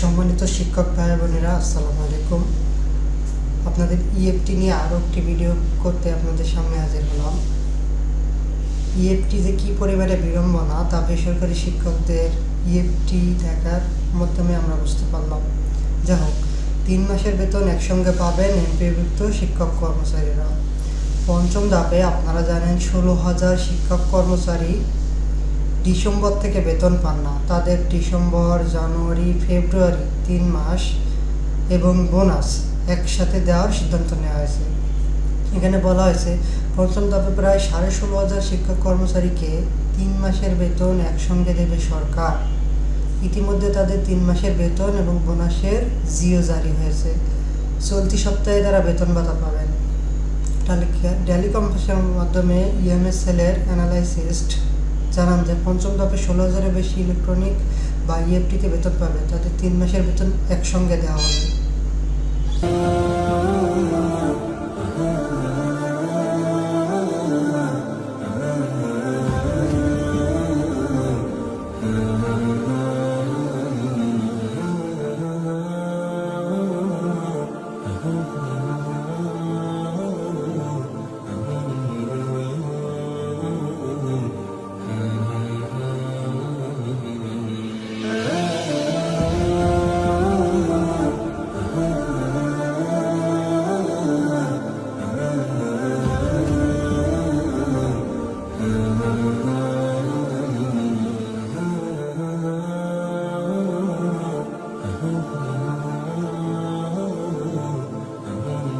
সম্মানিত শিক্ষক ভাই বোনেরা, আসসালামু আলাইকুম। আপনাদের ইএফটি নিয়ে আরও একটি ভিডিও করতে আপনাদের সামনে হাজির হলাম। ইএফটি যে কী পরিমাণে বিড়ম্বনা, তা বেসরকারি শিক্ষকদের ইএফটি দেখার মাধ্যমে আমরা বুঝতে পারলাম। যাই হোক, তিন মাসের বেতন একসঙ্গে পাবেন এমপিভুক্ত শিক্ষক কর্মচারীরা। পঞ্চম ধাপে আপনারা জানেন, ষোলো হাজার শিক্ষক কর্মচারী ডিসেম্বর থেকে বেতন পান না তাদের ডিসেম্বর জানুয়ারি ফেব্রুয়ারি তিন মাস এবং বোনাস একসাথে দেওয়ার সিদ্ধান্ত নেওয়া হয়েছে এখানে বলা হয়েছে প্রথম ধাপে প্রায় সাড়ে ষোলো হাজার শিক্ষক কর্মচারীকে তিন মাসের বেতন একসঙ্গে দেবে সরকার ইতিমধ্যে তাদের তিন মাসের বেতন এবং বোনাসের জিও জারি হয়েছে চলতি সপ্তাহে তারা বেতন ভাতা পাবেন টেলিকমসের মাধ্যমে ইএমএসএল-এর অ্যানালাইসিস্ট জানান যে পঞ্চম ধাপে ষোলো হাজারের বেশি ইলেকট্রনিক বা ইএফটিতে বেতন পাবে। তাদের তিন মাসের বেতন একসঙ্গে দেওয়া হবে। Música